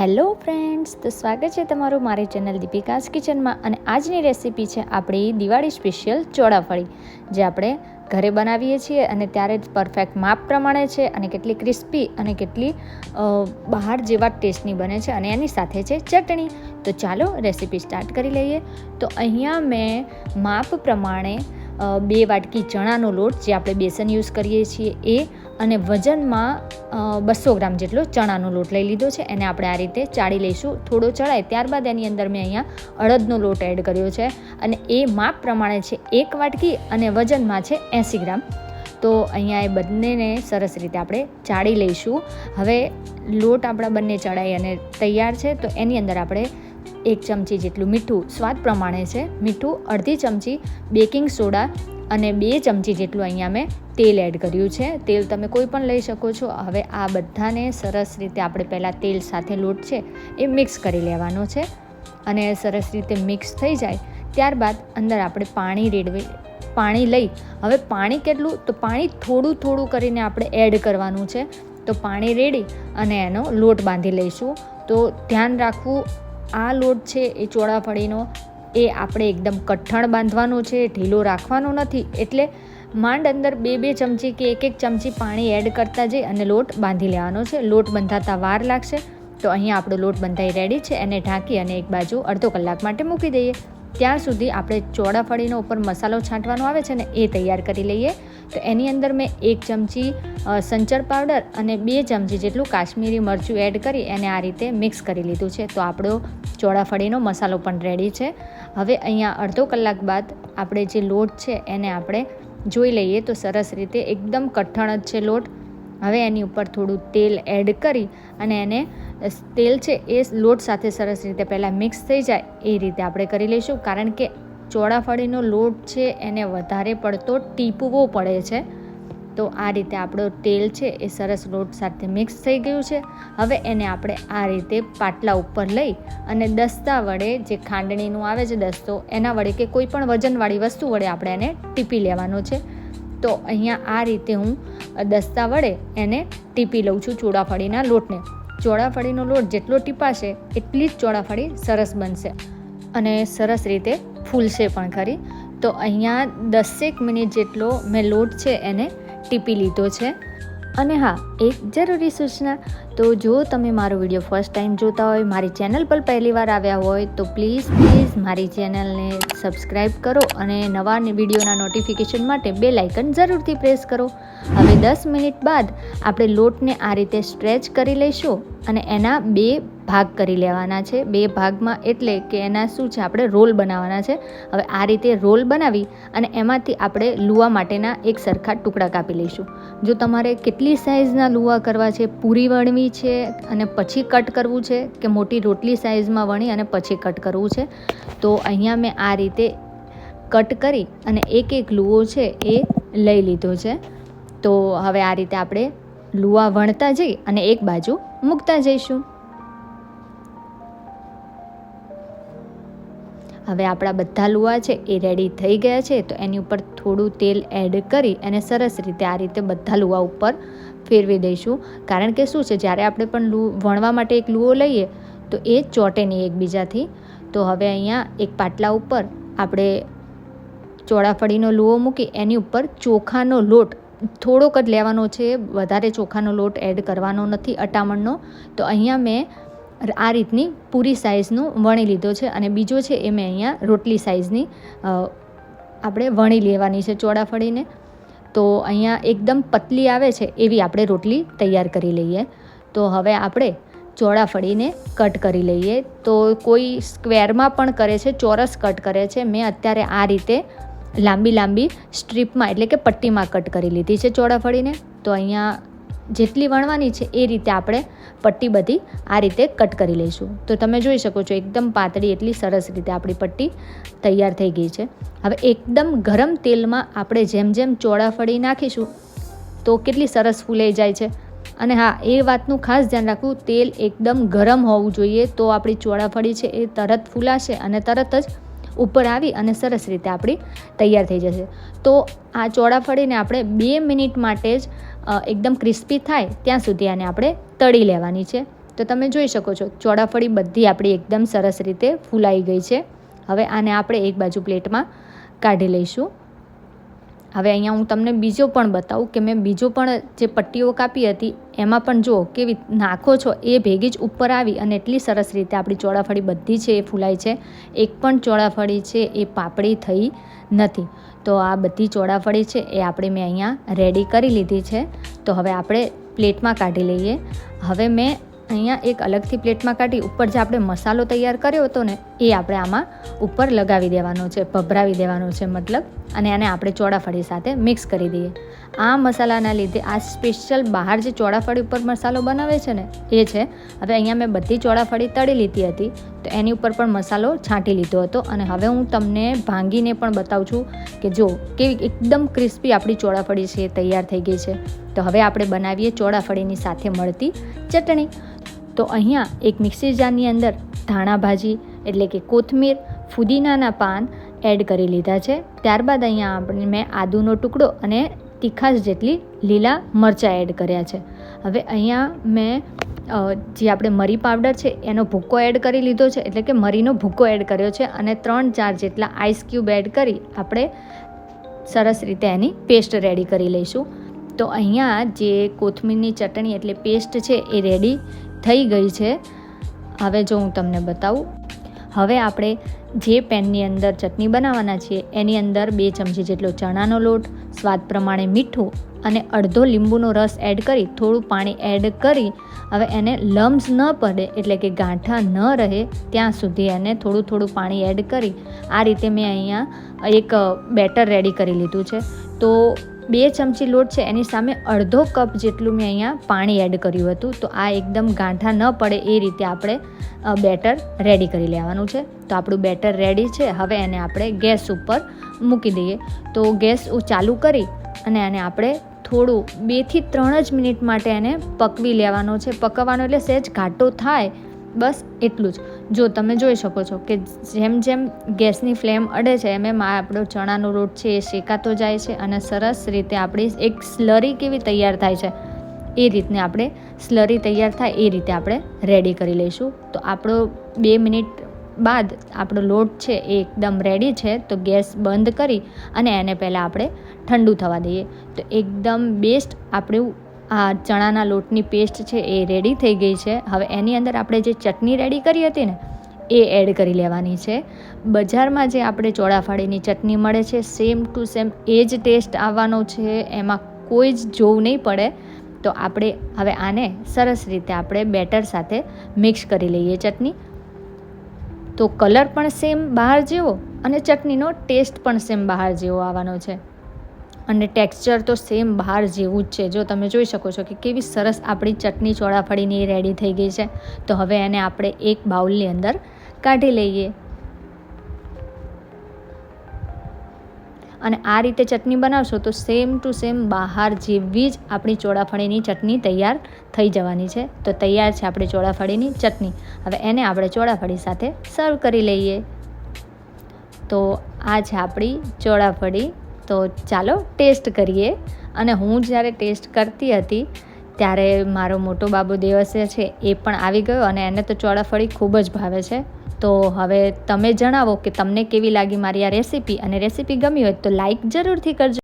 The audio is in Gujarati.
હેલો ફ્રેન્ડ્સ, તો સ્વાગત છે તમારું મારી ચેનલ દીપિકાસ કિચનમાં અને આજની રેસીપી છે આપણી દિવાળી સ્પેશિયલ ચોળાફળી, જે આપણે ઘરે બનાવીએ છીએ અને ત્યારે જ પરફેક્ટ માપ પ્રમાણે છે અને કેટલી ક્રિસ્પી અને કેટલી બહાર જેવા ટેસ્ટની બને છે અને એની સાથે છે ચટણી. તો ચાલો રેસીપી સ્ટાર્ટ કરી લઈએ. તો અહીંયા મેં માપ પ્રમાણે બે વાટકી ચણાનો લોટ જે આપણે બેસન યુઝ કરીએ છીએ એ અને વજનમાં બસો ગ્રામ જેટલો ચણાનો લોટ લઈ લીધો છે. એને આપણે આ રીતે ચાળી લઈશું. થોડો ચડાય ત્યારબાદ એની અંદર મેં અહીંયા અડદનો લોટ એડ કર્યો છે. અને એ માપ પ્રમાણે છે એક વાટકી અને વજનમાં છે એંસી ગ્રામ. તો અહીંયા એ બંનેને સરસ રીતે આપણે ચાળી લઈશું. હવે લોટ આપણા બંને ચડાઈ અને તૈયાર છે. તો એની અંદર આપણે એક ચમચી જેટલું મીઠું, સ્વાદ પ્રમાણે છે, મીઠું, અડધી ચમચી બેકિંગ સોડા અને બે ચમચી જેટલું અહીંયા મેં તેલ એડ કર્યું છે. તેલ તમે કોઈ પણ લઈ શકો છો. હવે આ બધાને સરસ રીતે આપણે પહેલાં તેલ સાથે લોટ છે એ મિક્સ કરી લેવાનો છે અને સરસ રીતે મિક્સ થઈ જાય. ત્યારબાદ અંદર આપણે પાણી રેડવી, પાણી લઈ, હવે પાણી કેટલું? તો પાણી થોડું થોડું કરીને આપણે એડ કરવાનું છે. તો પાણી રેડી અને એનો લોટ બાંધી લઈશું. તો ધ્યાન રાખવું, આ લોટ છે એ ચોળાફળીનો. એ આપણે એકદમ કઠણ બાંધવાનો છે, ઢીલો રાખવાનો નથી. એટલે માંડ અંદર બે બે ચમચી કે એક એક ચમચી પાણી એડ કરતા જઈ અને લોટ બાંધી લેવાનો છે. લોટ બંધાતા વાર લાગશે. તો અહીં આપણો લોટ બંધાઈ રેડી છે. એને ઢાંકી અને એક બાજુ અડધો કલાક માટે મૂકી દઈએ. ત્યાં સુધી આપણે ચોળાફળીનો ઉપર મસાલો છાંટવાનો આવે છે ને એ તૈયાર કરી લઈએ. તો એની અંદર મેં એક ચમચી સંચર પાવડર અને બે ચમચી જેટલું કાશ્મીરી મરચું એડ કરી એને આ રીતે મિક્સ કરી લીધું છે. તો આપણો ચોળાફળીનો મસાલો પણ રેડી છે. હવે અહીંયા અડધો કલાક બાદ આપણે જે લોટ છે એને આપણે જોઈ લઈએ તો સરસ રીતે એકદમ કઠણ જ છે લોટ. હવે એની ઉપર થોડું તેલ એડ કરી અને એને તેલ છે એ લોટ સાથે સરસ રીતે પહેલાં મિક્સ થઈ જાય એ રીતે આપણે કરી લઈશું. કારણ કે ચોળાફળીનો લોટ છે, એને વધારે પડતો ટીપવો પડે છે. તો આ રીતે આપણો તેલ છે, એ સરસ લોટ સાથે મિક્સ થઈ ગયું છે. હવે એને આપણે આ રીતે પાટલા ઉપર લઈ અને દસ્તા વડે જે ખાંડણીનું આવે છે દસ્તો, એના વડે કે કોઈ પણ વજનવાળી વસ્તુ વડે આપણે એને ટીપી લેવાનો છે. તો અહીંયા આ રીતે હું દસ્તા વડે એને ટીપી લઉં છું ચોળાફળીના લોટને. ચોળાફળીનો લોટ જેટલો ટીપાશે, એટલી જ ચોળાફળી સરસ બનશે. અને સરસ રીતે ફૂલશે પણ ખરી. તો અહીંયા દસેક મિનિટ જેટલો મેં લોટ છે એને ટીપી લીધો છે. અને હા, એક જરૂરી સૂચના, તો જો તમે મારો વીડિયો ફર્સ્ટ ટાઈમ જોતા હોય, મારી ચેનલ પર પહેલીવાર આવ્યા હોય, તો પ્લીઝ પ્લીઝ મારી ચેનલને સબસ્ક્રાઈબ કરો અને નવા વિડીયોના નોટિફિકેશન માટે બે લાઇકન જરૂરથી પ્રેસ કરો. હવે દસ મિનિટ બાદ આપણે લોટને આ રીતે સ્ટ્રેચ કરી લઈશું અને એના બે ભાગ કરી લેવાના છે. બે ભાગમાં એટલે કે એના શું છે? આપણે રોલ બનાવવાના છે. હવે આ રીતે રોલ બનાવી અને એમાંથી આપણે લુવા માટેના એક સરખા ટુકડા કાપી લઈશું. જો તમારે કેટલી સાઇઝના લુવા કરવા છે? પૂરી વણવી છે અને પછી કટ કરવું છે કે મોટી રોટલી સાઇઝમાં વણી અને પછી કટ કરવું છે? તો અહીંયા મેં આ રીતે કટ કરી અને એક એક લુઓ છે એ લઈ લીધો છે. તો હવે આ રીતે આપણે લુવા વણતા જઈ અને એક બાજુ મૂકતા જઈશું. હવે આપણા બધા લુવા છે એ રેડી થઈ ગયા છે, તો એની ઉપર થોડું તેલ એડ કરી અને સરસ રીતે આ રીતે બધા લુવા ઉપર ફેરવી દઈશું. કારણ કે શું છે, જ્યારે આપણે પણ લુ વણવા માટે એક લુઓ લઈએ, તો એ ચોટે નહીં એકબીજાથી. તો હવે અહીંયા એક પાટલા ઉપર આપણે ચોળાફળીનો લુઓ મૂકી એની ઉપર ચોખાનો લોટ, થોડોક જ લેવાનો છે, વધારે ચોખાનો લોટ એડ કરવાનો નથી, અટામણનો. તો અહીંયા મેં આ રીતની પૂરી સાઇઝનું વણી લીધો છે અને બીજો છે એ મેં અહીંયા રોટલી સાઇઝની આપણે વણી લેવાની છે ચોળાફળીને તો અહીંયા એકદમ પતલી આવે છે એવી આપણે રોટલી તૈયાર કરી લઈએ. તો હવે આપણે ચોળા ફળીને કટ કરી લઈએ. તો કોઈ સ્ક્વેરમાં પણ કરે છે, ચોરસ કટ કરે છે. મેં અત્યારે આ રીતે લાંબી લાંબી સ્ટ્રીપમાં એટલે કે પટ્ટીમાં કટ કરી લીધી છે ચોળાફળીને તો અહીંયા જેટલી વણવાની છે એ રીતે આપણે પટ્ટી બધી આ રીતે કટ કરી લઈશું. તો તમે જોઈ શકો છો એકદમ પાતળી એટલી સરસ રીતે આપણી પટ્ટી તૈયાર થઈ ગઈ છે. હવે એકદમ ગરમ તેલમાં આપણે જેમ જેમ ચોળાફળી નાખીશું તો કેટલી સરસ ફૂલાઈ જાય છે. અને હા, એ વાતનું ખાસ ધ્યાન રાખવું, તેલ એકદમ ગરમ હોવું જોઈએ તો આપણી ચોળાફળી છે એ તરત ફૂલાશે અને તરત જ ઉપર આવી અને સરસ રીતે આપણી તૈયાર થઈ જશે. તો આ ચોળાફળીને આપણે બે મિનિટ માટે જ એકદમ ક્રિસ્પી થાય ત્યાં સુધી આને આપણે તળી લેવાની છે. તો તમે જોઈ શકો છો ચોળાફળી બધી આપણી એકદમ સરસ રીતે ફૂલાઈ ગઈ છે. હવે આને આપણે એક બાજુ પ્લેટમાં કાઢી લઈશું. હવે અહીંયા હું તમને બીજો પણ બતાવું કે મેં બીજો પણ જે પટ્ટીઓ કાપી હતી, એમાં પણ જુઓ કેવી નાખો છો, એ ભેગી જ ઉપર આવી અને એટલી સરસ રીતે આપણી ચોળાફળી બધી છે એ ફૂલાય છે. એક પણ ચોળાફળી છે એ પાપડી થઈ નથી. તો આ બધી ચોળાફળી છે એ આપણે મેં અહીંયા રેડી કરી લીધી છે. તો હવે આપણે પ્લેટમાં કાઢી લઈએ. હવે મેં અહીંયા એક અલગથી પ્લેટમાં કાઢી, ઉપર જે આપણે મસાલો તૈયાર કર્યો હતો ને એ આપણે આમાં ઉપર લગાવી દેવાનો છે, ભભરાવી દેવાનો છે મતલબ, અને આને આપણે ચોળાફળી સાથે મિક્સ કરી દઈએ. આ મસાલાના લીધે આ સ્પેશિયલ બહાર જે ચોળાફળી ઉપર મસાલો બનાવે છે ને, એ છે, હવે અહીંયા મેં બધી ચોળાફળી તળી લીધી હતી, તો એની ઉપર પણ મસાલો છાંટી લીધો હતો, અને હવે હું તમને ભાંગીને પણ બતાવું છું કે જો કેવી એકદમ ક્રિસ્પી આપણી ચોળાફળી છે, તૈયાર થઈ ગઈ છે. તો હવે આપણે બનાવીએ ચોળાફળીની સાથે મળતી ચટણી. તો અહીંયા એક મિક્સી જારની અંદર ધાણા ભાજી એટલે કે કોથમીર, ફુદીનાના પાન એડ કરી લીધા છે. ત્યારબાદ અહીંયા આપણે મેં આદુનો ટુકડો અને તીખાશ જેટલી લીલા મરચાં એડ કર્યા છે. હવે અહીંયા મેં જે આપણે મરી પાવડર છે, એનો ભૂક્કો એડ કરી લીધો છે. એટલે કે મરીનો ભૂક્કો એડ કર્યો છે અને ત્રણ ચાર જેટલા આઈસ ક્યુબ એડ કરી આપણે સરસ રીતે એની પેસ્ટ રેડી કરી લઈશું. તો અહીંયા જે કોથમીરની ચટણી એટલે પેસ્ટ છે એ રેડી થઈ ગઈ છે. હવે જો હું તમને બતાવું. હવે આપણે જે પેનની અંદર ચટણી બનાવવાના છીએ, એની અંદર બે ચમચી જેટલો ચણાનો લોટ, સ્વાદ પ્રમાણે મીઠું અને અડધો લીંબુનો રસ એડ કરી, થોડું પાણી એડ કરી, હવે એને લમ્સ ન પડે એટલે કે ગાંઠા ન રહે, ત્યાં સુધી એને થોડું થોડું પાણી એડ કરી, આ રીતે મેં અહીંયા એક બેટર રેડી કરી લીધું છે. તો બે ચમચી લોટ છે, એની સામે અડધો કપ જેટલું મેં અહીંયા પાણી એડ કર્યું હતું. તો આ એકદમ ગાંઠા ન પડે એ રીતે આપણે બેટર રેડી કરી લેવાનું છે. તો આપણું બેટર રેડી છે, હવે એને આપણે ગેસ ઉપર મૂકી દઈએ. તો ગેસ ચાલુ કરી અને એને આપણે થોડું બેથી ત્રણ જ મિનિટ માટે એને પકવી લેવાનો છે. પકવવાનો એટલે સહેજ ઘાટો થાય બસ એટલું જ. જો તમે જોઈ શકો છો કે જેમ જેમ ગેસની ફ્લેમ અડે છે, એમ એમ આપણો ચણાનો લોટ છે, એ શેકાતો જાય છે અને સરસ રીતે આપણી એક સ્લરી કેવી તૈયાર થાય છે. એ રીતને આપણે સ્લરી તૈયાર થાય, એ રીતે આપણે રેડી કરી લઈશું. તો આપણો બે મિનિટ બાદ આપણો લોટ છે એ એકદમ રેડી છે, તો ગેસ બંધ કરી અને એને પહેલાં આપણે ઠંડુ થવા દઈએ. તો એકદમ બેસ્ટ આપણું આ ચણાના લોટની પેસ્ટ છે એ રેડી થઈ ગઈ છે. હવે એની અંદર આપણે જે ચટણી રેડી કરી હતી ને, એ એડ કરી લેવાની છે. બજારમાં જે આપણે ચોળાફાળીની ચટણી મળે છે સેમ ટુ સેમ એ જ ટેસ્ટ આવવાનો છે, એમાં કોઈ જ જોવું નહીં પડે. તો આપણે હવે આને સરસ રીતે આપણે બેટર સાથે મિક્સ કરી લઈએ ચટણી. તો કલર પણ સેમ બહાર જેવો અને ચટણીનો ટેસ્ટ પણ સેમ બહાર જેવો આવવાનો છે. અને ટેક્સચર તો સેમ બહાર જેવું જ છે. જો તમે જોઈ શકો છો કે કેવી સરસ આપણી ચટણી ચોળાફળીની રેડી થઈ ગઈ છે. તો હવે એને આપણે એક બાઉલની અંદર કાઢી લઈએ. અને આ રીતે ચટણી બનાવશો તો સેમ ટુ સેમ બહાર જેવી જ આપણી ચોળાફળીની ચટણી તૈયાર થઈ જવાની છે. તો તૈયાર છે આપણી ચોળાફળીની ચટણી. હવે એને આપણે ચોળાફળી સાથે સર્વ કરી લઈએ. તો આ છે આપણી ચોળાફળી તો ચાલો ટેસ્ટ કરીએ. અને હું જ્યારે ટેસ્ટ કરતી હતી, ત્યારે મારો મોટો બાબુ દેવસ્ય છે એ પણ આવી ગયો અને એને તો ચોળાફળી ખૂબ જ ભાવે છે. તો હવે તમે જણાવો કે તમને કેવી લાગી મારી આ રેસીપી? અને રેસીપી ગમી હોય તો લાઈક જરૂરથી કરજો.